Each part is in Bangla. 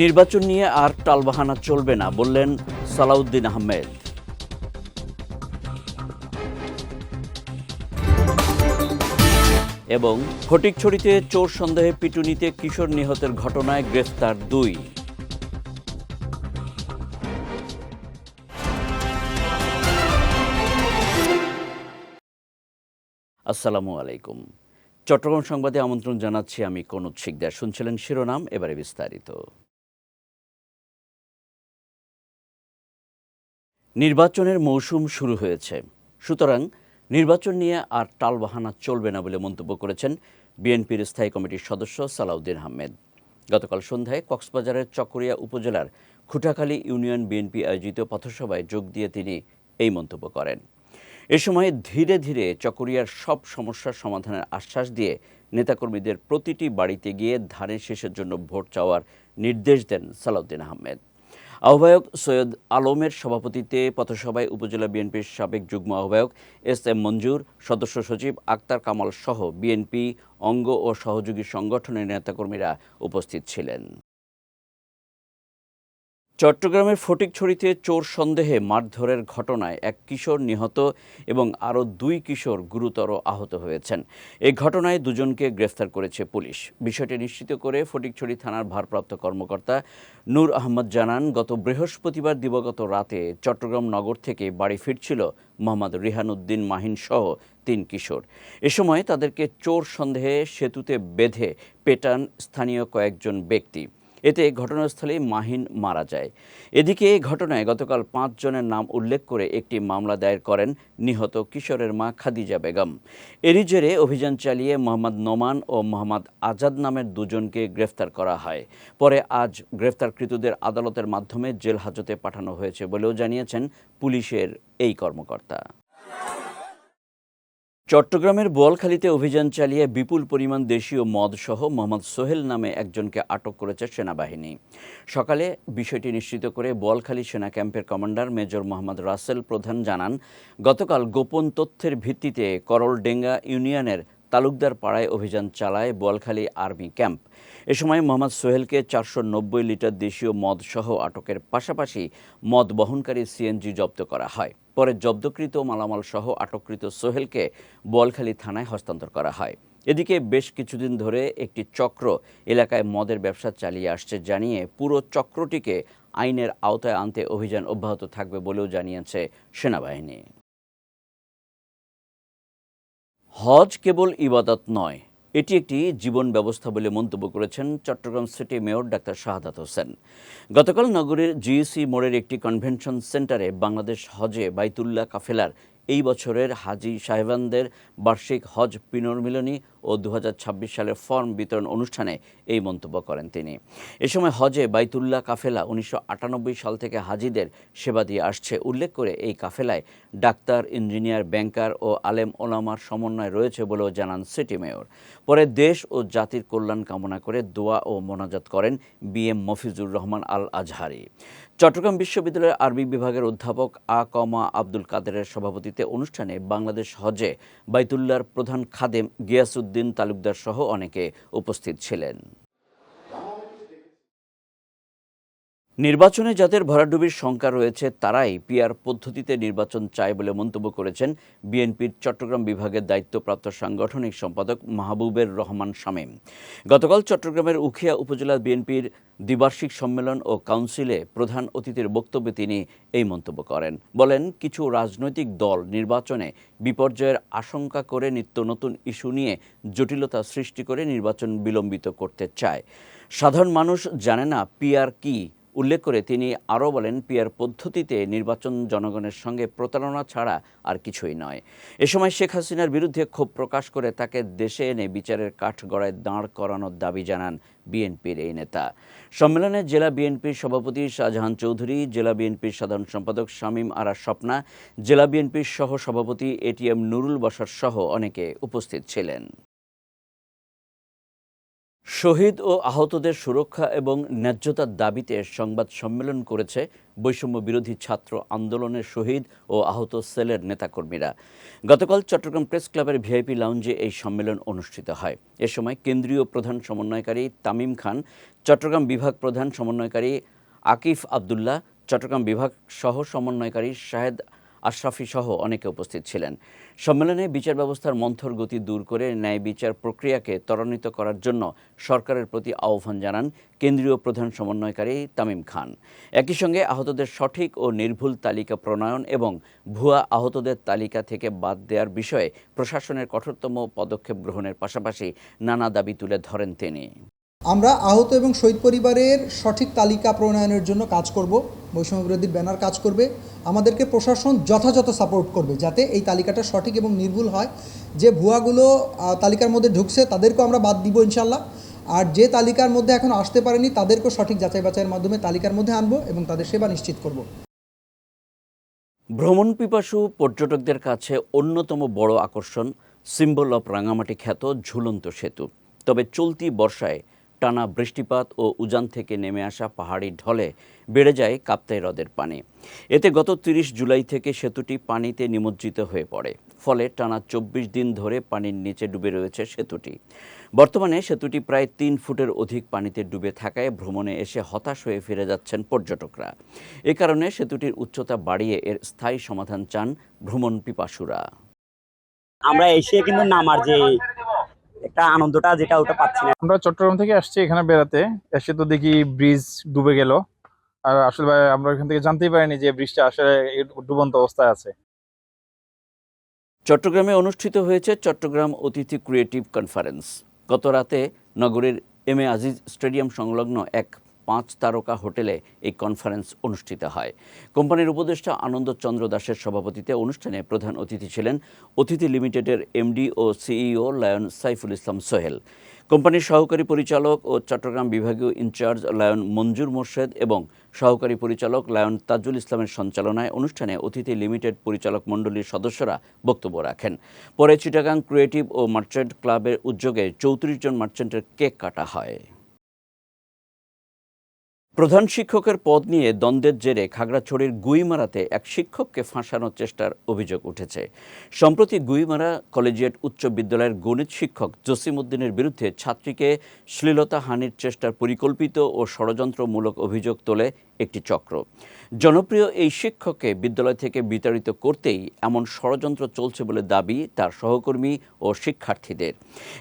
নির্বাচন নিয়ে আর টালবাহানা চলবে না, বললেন সালাউদ্দিন আহমেদ। এবং ফটিকছড়িতে চোর সন্দেহে পিটুনিতে কিশোর নিহতের ঘটনায় গ্রেফতার দুই। আসসালামু আলাইকুম। চট্টগ্রাম সংবাদে আমন্ত্রণ জানাচ্ছি আমি কনুৎ শিকদার। শুনছিলেন শিরোনাম, এবারে বিস্তারিত। নির্বাচনের মৌসুম শুরু হয়েছে। সুতরাং নির্বাচন নিয়ে আর টালবাহানা চলবে না বলে মন্তব্য করেছেন বিএনপির স্থায়ী কমিটির সদস্য সালাউদ্দিন আহমেদ। গতকাল সন্ধ্যায় কক্সবাজারের চকরিয়া উপজেলার খুটাখালী ইউনিয়ন বিএনপি আয়োজিত পথসভায় যোগ দিয়ে তিনি এই মন্তব্য করেন। এ সময় ধীরে ধীরে চকরিয়ার সব সমস্যার সমাধানের আশ্বাস দিয়ে নেতাকর্মীদের প্রতিটি বাড়িতে গিয়ে ধানের শেষের জন্য ভোট চাওয়ার নির্দেশ দেন সালাউদ্দিন আহমেদ। আহ্বায়ক সৈয়দ আলমের সভাপতিত্বে পথসভায় উপজেলা বিএনপির সাবেক যুগ্ম আহ্বায়ক এস এম মঞ্জুর, সদস্য সচিব আক্তার কামাল সহ বিএনপি অঙ্গ ও সহযোগী সংগঠনের নেতাকর্মীরা উপস্থিত ছিলেন। চট্টগ্রামের ফটিকছড়িতে চোর সন্দেহে মারধরের ঘটনায় এক কিশোর নিহত এবং আরও দুই কিশোর গুরুতর আহত হয়েছেন। এই ঘটনায় দুজনকে গ্রেফতার করেছে পুলিশ। বিষয়টি নিশ্চিত করে ফটিকছড়ি থানার ভারপ্রাপ্ত কর্মকর্তা নূর আহমদ জানান, গত বৃহস্পতিবার দিবগত রাতে চট্টগ্রাম নগর থেকে বাড়ি ফিরছিল মোহাম্মদ রিহানুদ্দিন মাহিন সহ তিন কিশোর। এ সময় তাদেরকে চোর সন্দেহে সেতুতে বেঁধে পেটান স্থানীয় কয়েকজন ব্যক্তি। এতে ঘটনাস্থলেই মাহিন মারা যায়। এদিকে এই ঘটনায় গতকাল পাঁচ জনের নাম উল্লেখ করে একটি মামলা দায়ের করেন নিহত কিশোরের মা খাদিজা বেগম। এরই জেরে অভিযান চালিয়ে মোহাম্মদ নোমান ও মোহাম্মদ আজাদ নামের দুজনকে গ্রেফতার করা হয়। পরে আজ গ্রেফতারকৃতদের আদালতের মাধ্যমে জেল হাজতে পাঠানো হয়েছে বলেও জানিয়েছেন পুলিশের এই কর্মকর্তা। চট্টগ্রামের বোয়ালখালীতে অভিযান চালিয়ে বিপুল পরিমাণ দেশীয় মদসহ মোহাম্মদ সোহেল নামে একজনকে আটক করেছে সেনাবাহিনী। সকালে বিষয়টি নিশ্চিত করে বোয়ালখালী সেনা ক্যাম্পের কমান্ডার মেজর মোহাম্মদ রাসেল প্রধান জানান, গতকাল গোপন তথ্যের ভিত্তিতে করলডেঙ্গা ইউনিয়নের তালুকদার পাড়ায় অভিযান চালায় বোয়ালখালী আর্মি ক্যাম্প। এ সময় মোহাম্মদ সোহেলকে চারশো নব্বই লিটার দেশীয় মদসহ আটকের পাশাপাশি মদ বহনকারী সিএনজি জব্দ করা হয়। পরে জব্দকৃত মালামাল সহ আটককৃত সোহেলকে বোয়ালখালী থানায় হস্তান্তর করা হয়। এদিকে বেশ কিছুদিন ধরে একটি চক্র এলাকায় মদের ব্যবসা চালিয়ে আসছে জানিয়ে পুরো চক্রটিকে আইনের আওতায় আনতে অভিযান অব্যাহত থাকবে বলেও জানিয়েছে সেনাবাহিনী। হজ কেবল ইবাদত নয়, এটি একটি জীবন ব্যবস্থা বলে মন্তব্য করেছেন Chattogram city mayor doctor Shahadat Hossain. গতকাল নগরের জিইসি মোড়ের একটি কনভেনশন সেন্টারে বাংলাদেশ হজে বাইতুল্লাহ কাফেলার এই বছরের হাজি সাহেবানদের বার্ষিক হজ পুনর্মিলনী ও দু হাজার ছাব্বিশ সালের ফর্ম বিতরণ অনুষ্ঠানে এই মন্তব্য করেন তিনি। এ সময় হজে বাইতুল্লাহ কাফেলা উনিশশো আটানব্বই সাল থেকে হাজিদের সেবা দিয়ে আসছে। উল্লেখ করে এই কাফেলায় ডাক্তার, ইঞ্জিনিয়ার, ব্যাংকার ও আলেম ওলামার সমন্বয় রয়েছে বলেও জানান সিটি মেয়র। পরে দেশ ও জাতির কল্যাণ কামনা করে দোয়া ও মোনাজাত করেন বি এম মফিজুর রহমান আল আজহারি চট্টগ্রাম বিশ্ববিদ্যালয়ের আরবি বিভাগের অধ্যাপক আ কমা আব্দুল কাদেরের সভাপতিত্বে অনুষ্ঠানে বাংলাদেশ হজে বাইতুল্লার প্রধান খাদেম গিয়াসুদ্দিন তালুকদার সহ অনেকে উপস্থিত ছিলেন। নির্বাচনে যাদের ভরাডুবির শঙ্কা রয়েছে, তারাই পিআর পদ্ধতিতে নির্বাচন চায় বলে মন্তব্য করেছেন বিএনপির চট্টগ্রাম বিভাগের দায়িত্বপ্রাপ্ত সাংগঠনিক সম্পাদক মাহবুবের রহমান শামীম। গতকাল চট্টগ্রামের উখিয়া উপজেলা বিএনপির দ্বিবার্ষিক সম্মেলন ও কাউন্সিলে প্রধান অতিথির বক্তব্যে তিনি এই মন্তব্য করেন। বলেন, কিছু রাজনৈতিক দল নির্বাচনে বিপর্যয়ের আশঙ্কা করে নিত্য নতুন ইস্যু নিয়ে জটিলতা সৃষ্টি করে নির্বাচন বিলম্বিত করতে চায়। সাধারণ মানুষ জানে না পিআর কি উল্লেখ করে তিনি আরও বলেন, পিয়ার পদ্ধতিতে নির্বাচন জনগণের সঙ্গে প্রতারণা ছাড়া আর কিছুই নয়। এ সময় শেখ হাসিনার বিরুদ্ধে ক্ষোভ প্রকাশ করে তাকে দেশে এনে বিচারের কাঠগড়ায় দাঁড় করানোর দাবি জানান বিএনপির এই নেতা। সম্মেলনে জেলা বিএনপির সভাপতি শাহজাহান চৌধুরী, জেলা বিএনপির সাধারণ সম্পাদক শামীম আরা স্বপ্না, জেলা বিএনপির সহ সভাপতি এটিএম নুরুল বসার সহ অনেকে উপস্থিত ছিলেন। শহীদ ও আহতদের সুরক্ষা এবং ন্যায্যতার দাবিতে সংবাদ সম্মেলন করেছে বৈষম্য বিরোধী ছাত্র আন্দোলনের শহীদ ও আহত সেলের নেতাকর্মীরা। গতকাল চট্টগ্রাম প্রেস ক্লাবের ভিআইপি লাউঞ্জে এই সম্মেলন অনুষ্ঠিত হয়। এ সময় কেন্দ্রীয় প্রধান সমন্বয়কারী তামিম খান, চট্টগ্রাম বিভাগ প্রধান সমন্বয়কারী আকিফ আবদুল্লাহ, চট্টগ্রাম বিভাগ সহ সমন্বয়কারী শাহেদ আশরাফি সহ অনেকে উপস্থিত ছিলেন। সম্মেলনে বিচার ব্যবস্থার মন্থর গতি দূর করে ন্যায় বিচার প্রক্রিয়াকে ত্বরান্বিত করার জন্য সরকারের প্রতি আহ্বান জানান কেন্দ্রীয় প্রধান সমন্বয়কারী তামিম খান। একই সঙ্গে আহতদের সঠিক ও নির্ভুল তালিকা প্রণয়ন এবং ভুয়া আহতদের তালিকা থেকে বাদ দেওয়ার বিষয়ে প্রশাসনের কঠোরতম পদক্ষেপ গ্রহণের পাশাপাশি নানা দাবি তুলে ধরেন তিনি। আমরা আহত এবং শহীদ পরিবারের সঠিক তালিকা প্রণয়নের জন্য কাজ করব। বৈষম্য বিরোধী ব্যানার কাজ করবে। আমাদেরকে প্রশাসন যথাযথ সাপোর্ট করবে যাতে এই তালিকাটা সঠিক এবং নির্ভুল হয়। যে ভুয়াগুলো তালিকার মধ্যে ঢুকছে তাদেরকেও আমরা বাদ দিব ইনশাল্লাহ আর যে তালিকার মধ্যে এখন আসতে পারেনি তাদেরকেও সঠিক যাচাই বাছাইয়ের মাধ্যমে তালিকার মধ্যে আনব এবং তাদের সেবা নিশ্চিত করব। ভ্রমণ পিপাসু পর্যটকদের কাছে অন্যতম বড় আকর্ষণ সিম্বল অফ রাঙামাটি খ্যাত ঝুলন্ত সেতু। তবে চলতি বর্ষায় টানা বৃষ্টিপাত ও উজান থেকে নেমে আসা পাহাড়ি ঢলে বেড়ে যায় কাপ্তাই হ্রদের পানি। এতে গত তিরিশ জুলাই থেকে সেতুটি পানিতে নিমজ্জিত হয়ে পড়ে। ফলে টানা চব্বিশ দিন ধরে পানির নিচে ডুবে রয়েছে সেতুটি। বর্তমানে সেতুটি প্রায় তিন ফুটের অধিক পানিতে ডুবে থাকায় ভ্রমণে এসে হতাশ হয়ে ফিরে যাচ্ছেন পর্যটকরা। এ কারণে সেতুটির উচ্চতা বাড়িয়ে এর স্থায়ী সমাধান চান ভ্রমণ পিপাসুরা। আমরা এসে কিন্তু নামার যে একটা আনন্দটা যেটা ওটা পাচ্ছি না। আমরা চট্টগ্রাম থেকে আসছি এখানে বেড়াতে। এসে তো দেখি ব্রিজ ডুবে গেল। আর আসলে ভাই আমরা এখান থেকে জানতেই পারিনি যে ব্রিজটা আসলে ডুবন্ত অবস্থায় আছে। চট্টগ্রামে অনুষ্ঠিত হয়েছে চট্টগ্রাম অতিথি ক্রিয়েটিভ কনফারেন্স। গত রাতে নগরের এম এ আজিজ স্টেডিয়াম সংলগ্ন এক পাঁচ তারকা হোটেলে এই কনফারেন্স অনুষ্ঠিত হয়। কোম্পানির উপদেষ্টা আনন্দ চন্দ্র দাসের সভাপতিতে অনুষ্ঠানে প্রধান অতিথি ছিলেন অতিথি লিমিটেডের এমডি ও সিইও লায়ন সাইফুল ইসলাম সোহেল। কোম্পানির সহকারী পরিচালক ও চট্টগ্রাম বিভাগীয় ইনচার্জ লায়ন মঞ্জুর মোর্শেদ এবং সহকারী পরিচালক লায়ন তাজুল ইসলামের সঞ্চালনায় অনুষ্ঠানে অতিথি লিমিটেড পরিচালক মণ্ডলীর সদস্যরা বক্তব্য রাখেন। পরে চিটাগাং ক্রিয়েটিভ ও মার্চেন্ট ক্লাবের উদ্যোগে চৌত্রিশ জন মার্চেন্টের কেক কাটা হয়। প্রধান শিক্ষকের পদ নিয়ে দ্বন্দ্বের জেরে খাগড়াছড়ির গুইমারাতে এক শিক্ষককে ফাঁসানোর চেষ্টার অভিযোগ উঠেছে। সম্প্রতি গুইমারা কলেজিয়েট উচ্চ বিদ্যালয়ের গণিত শিক্ষক জসিম উদ্দিনের বিরুদ্ধে ছাত্রীকে শ্লীলতা হানির চেষ্টার পরিকল্পিত ও ষড়যন্ত্রমূলক অভিযোগ তোলে একটি চক্র। জনপ্রিয় এই শিক্ষককে বিদ্যালয় থেকে বিতাড়িত করতেই এমন ষড়যন্ত্র চলছে বলে দাবি তার সহকর্মী ও শিক্ষার্থীদের।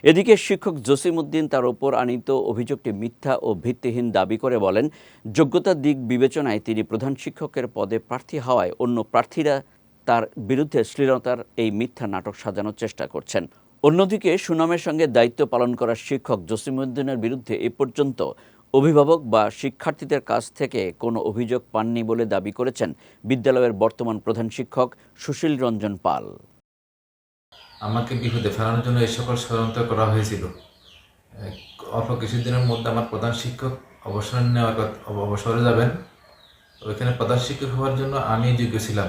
এদিকে শিক্ষক জসিমউদ্দিন তার ওপর আনিত অভিযোগটি মিথ্যা ও ভিত্তিহীন দাবি করে বলেন, যোগ্যতার দিক বিবেচনায় তিনি প্রধান শিক্ষকের পদে প্রার্থী হওয়ায় অন্য প্রার্থীরা তার বিরুদ্ধে শ্লীলতার এই মিথ্যা নাটক সাজানোর চেষ্টা করছেন। অন্যদিকে সুনামের সঙ্গে দায়িত্ব পালন করা শিক্ষক জসিমউদ্দিনের বিরুদ্ধে এ পর্যন্ত অভিভাবক বা শিক্ষার্থীদের কাছ থেকে কোনো অভিযোগ পাননি বলে দাবি করেছেন বিদ্যালয়ের বর্তমান প্রধান শিক্ষক সুশীল রঞ্জন পাল। আমাকে বিপদে ফেলানোর জন্য এই সকল ষড়যন্ত্র করা হয়েছিল। অল্প কিছুদিনের মধ্যে আমার প্রধান শিক্ষক অবসর নেওয়ার কথা- অবসরে যাবেন। ওইখানে প্রধান শিক্ষক হওয়ার জন্য আমি যোগ্য ছিলাম।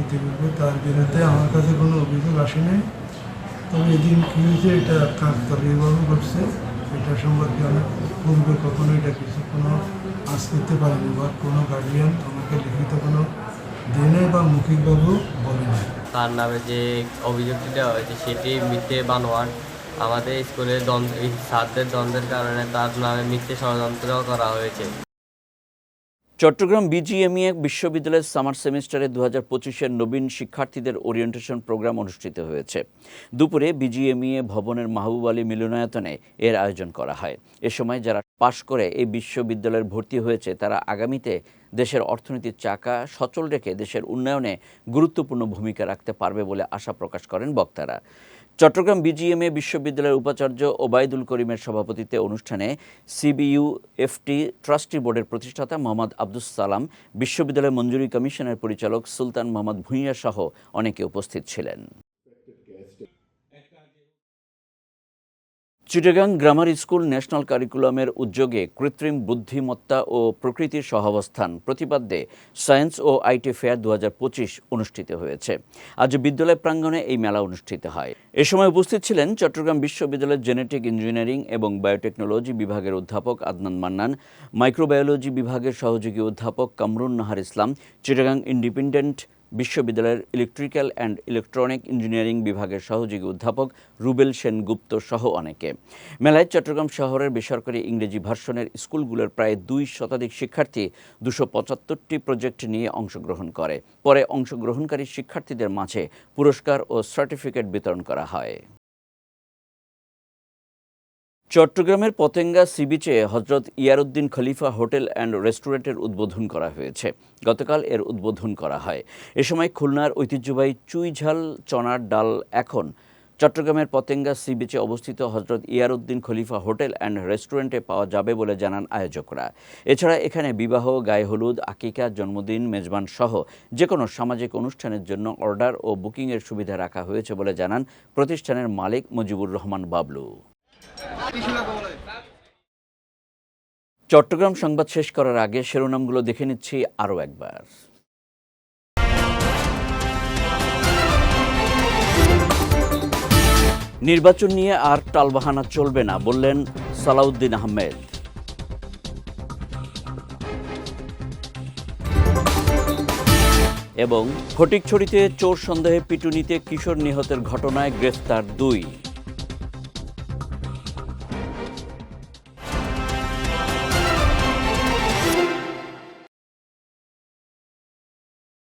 ইতিপূর্বে তার বিরুদ্ধে আমার কাছে কোনো অভিযোগ আসেনি। তবে এদিন কী হয়েছে এটা কাকতালীয়ভাবে ঘটছে। এটা সম্পর্কে আমি পূর্বে কখনো এটা কিছু কোনো আজ করতে পারিনি বা কোনো গার্ডিয়ান আমাকে লিখিত কোনো দেনে বা মৌখিকভাবেও বলে না। তার নামে যে অভিযোগটি দেওয়া হয়েছে সেটি মিথ্যে বানোয়ার আমাদের স্কুলে দ্বন্দ্ব এই ছাত্রদের দ্বন্দ্বের কারণে তার নামে মিথ্যে ষড়যন্ত্র করা হয়েছে। চট্টগ্রাম বিজিএমইএ বিশ্ববিদ্যালয়ের সামার সেমিস্টারে দু হাজার পঁচিশের নবীন শিক্ষার্থীদের ওরিয়েন্টেশন প্রোগ্রাম অনুষ্ঠিত হয়েছে। দুপুরে বিজিএমইএ ভবনের মাহবুব আলী মিলনায়তনে এর আয়োজন করা হয়। এ সময় যারা পাশ করে এই বিশ্ববিদ্যালয়ের ভর্তি হয়েছে, তারা আগামীতে দেশের অর্থনীতির চাকা সচল রেখে দেশের উন্নয়নে গুরুত্বপূর্ণ ভূমিকা রাখতে পারবে বলে আশা প্রকাশ করেন বক্তারা। চট্টগ্রাম বিজিএমএ বিশ্ববিদ্যালয়ের উপাচার্য ওবায়দুল করিমের সভাপতিত্বে অনুষ্ঠানে সিবিইউ এফটি ট্রাস্টি বোর্ডের প্রতিষ্ঠাতা মোহাম্মদ আব্দুস সালাম, বিশ্ববিদ্যালয় মঞ্জুরি কমিশনের পরিচালক সুলতান মোহাম্মদ ভূঁইয়া সহ অনেকে উপস্থিত ছিলেন। চিটাগাং গ্রামার স্কুল ন্যাশনাল কারিকুলামের উদ্যোগে কৃত্রিম বুদ্ধিমত্তা ও প্রকৃতির সহাবস্থান প্রতিপাদ্যে সায়েন্স ও আইটি ফেয়ার দুহাজার পঁচিশ অনুষ্ঠিত হয়েছে। আজ বিদ্যালয় প্রাঙ্গণে এই মেলা অনুষ্ঠিত হয়। এ সময় উপস্থিত ছিলেন চট্টগ্রাম বিশ্ববিদ্যালয়ের জেনেটিক ইঞ্জিনিয়ারিং এবং বায়োটেকনোলজি বিভাগের অধ্যাপক আদনান মান্নান মাইক্রোবায়োলজি বিভাগের সহযোগী অধ্যাপক কামরুন নাহার ইসলাম চিটাগাং ইন্ডিপেন্ডেন্ট বিশ্ববিদ্যালয়ের ইলেকট্রিক্যাল অ্যান্ড ইলেকট্রনিক ইঞ্জিনিয়ারিং বিভাগের সহযোগী অধ্যাপক রুবেল সেনগুপ্ত সহ অনেকে। মেলায় চট্টগ্রাম শহরের বেসরকারি ইংরেজি ভার্সনের স্কুলগুলোর প্রায় দুই শতাধিক শিক্ষার্থী দুশো পঁচাত্তরটি প্রজেক্ট নিয়ে অংশগ্রহণ করে। পরে অংশগ্রহণকারী শিক্ষার্থীদের মাঝে পুরস্কার ও সার্টিফিকেট বিতরণ করা হয়। চট্টগ্রামের পতেঙ্গা সি বিচে হজরত ইয়ারউদ্দিন খলিফা হোটেল অ্যান্ড রেস্টুরেন্টের উদ্বোধন করা হয়েছে। গতকাল এর উদ্বোধন করা হয়। এ সময় খুলনার ঐতিহ্যবাহী চুইঝাল চনার ডাল এখন চট্টগ্রামের পতেঙ্গা সি বিচে অবস্থিত হজরত ইয়ারউদ্দিন খলিফা হোটেল অ্যান্ড রেস্টুরেন্টে পাওয়া যাবে বলে জানান আয়োজকরা। এছাড়া এখানে বিবাহ, গায়ে হলুদ, আকিকা, জন্মদিন, মেজবান সহ যে কোনো সামাজিক অনুষ্ঠানের জন্য অর্ডার ও বুকিংয়ের সুবিধা রাখা হয়েছে বলে জানান প্রতিষ্ঠানের মালিক মুজিবুর রহমান বাবলু। চট্টগ্রাম সংবাদ শেষ করার আগে শিরোনামগুলো দেখে নিচ্ছি আরও একবার। নির্বাচন নিয়ে আর টালবাহানা চলবে না, বললেন সালাউদ্দিন আহমেদ। এবং ফটিকছড়িতে চোর সন্দেহে পিটুনিতে কিশোর নিহতের ঘটনায় গ্রেফতার দুই।